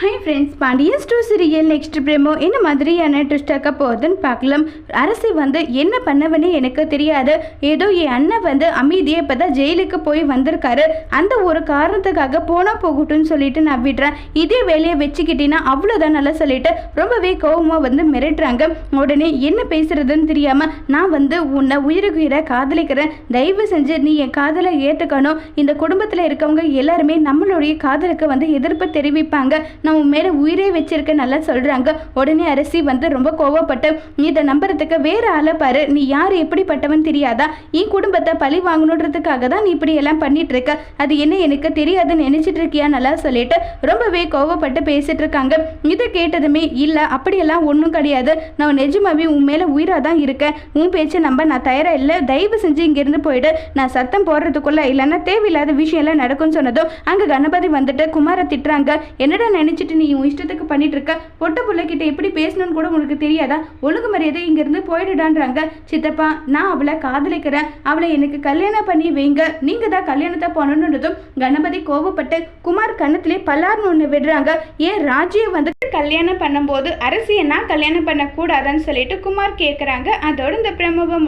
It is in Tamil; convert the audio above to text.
Hi friends Pandian stores serial next promo என்ன மாதிரியான ட்விஸ்ட் ஆக்க போகுதுன்னு பார்க்கலாம். அரசி வந்து என்ன பண்ணவனே எனக்கு தெரியாது. ஏதோ என் அண்ணன் வந்து அமைதியே இப்போ தான் ஜெயிலுக்கு போய் வந்திருக்காரு. அந்த ஒரு காரணத்துக்காக போனால் போகட்டும்னு சொல்லிட்டு நான் விடுறேன். இதே வேலையை வச்சுக்கிட்டீங்கன்னா அவ்வளோதான் நல்லா சொல்லிட்டு ரொம்பவே கோவமாக வந்து மிரட்டுறாங்க. உடனே என்ன பேசுறதுன்னு தெரியாமல் நான் வந்து உன்னை உயிருக்கு உயிரை காதலிக்கிறேன். தயவு செஞ்சு நீ என் காதலை ஏற்றுக்கணும் இந்த குடும்பத்தில் இருக்கவங்க எல்லாருமே நம்மளுடைய காதலுக்கு வந்து எதிர்ப்பு தெரிவிப்பாங்க. நான் உன் மேலே உயிரே வச்சிருக்க நல்லா சொல்கிறாங்க உடனே அரசி வந்து ரொம்ப கோவப்பட்டு நீ இதை நம்புறதுக்கு வேறு ஆளை பாரு. நீ யார்? எப்படிப்பட்டவன் தெரியாதா? என் குடும்பத்தை பழி வாங்கணுன்றதுக்காக தான் நீ இப்படி எல்லாம் பண்ணிட்டு இருக்க. அது என்ன எனக்கு தெரியாதுன்னு நினைச்சிட்டு இருக்கியா? நல்லா சொல்லிட்டு ரொம்பவே கோவப்பட்டு பேசிட்டு இருக்காங்க. இதை கேட்டதுமே இல்லை அப்படியெல்லாம் ஒன்றும் கிடையாது. நான் நிஜமாவே உன் மேலே உயிராக தான் இருக்கேன். உன் பேச்சை நம்ப நான் தயாராக இல்லை. தயவு செஞ்சு இங்கேருந்து போயிடு. நான் சத்தம் போடுறதுக்குள்ள இல்லைன்னா தேவையில்லாத விஷயம்லாம் நடக்கும்னு சொன்னதும் அங்கே கணபதி வந்துட்டு குமாரை திட்டுறாங்க. என்னடா நினைச்சிட்டு நீ உன் இஷ்டத்துக்கு பண்ணிட்டு இருக்க பொட்ட பிள்ளைகிட்ட எப்படி பேசணும்னு கூட உனக்கு தெரியாதா? ஒழுங்கு மரியாதை இங்கேருந்து போயிடுடான்றாங்க. சித்தப்பா நான் அவளை காதலிக்கிறேன். அவளை எனக்கு கல்யாணம் பண்ணி வைங்க. நீங்க தான் கல்யாணத்தை பண்ணணுன்றதும் கணபதி கோவப்பட்டு குமார் கண்ணத்திலே பல்லார்னு ஒன்று விடுறாங்க. ஏன் ராஜியை வந்து கல்யாணம் பண்ணும்போது அரசியை நான் கல்யாணம் பண்ணக்கூடாதான்னு சொல்லிட்டு குமார் கேட்குறாங்க அதோட இந்த பிரமுகம் முடி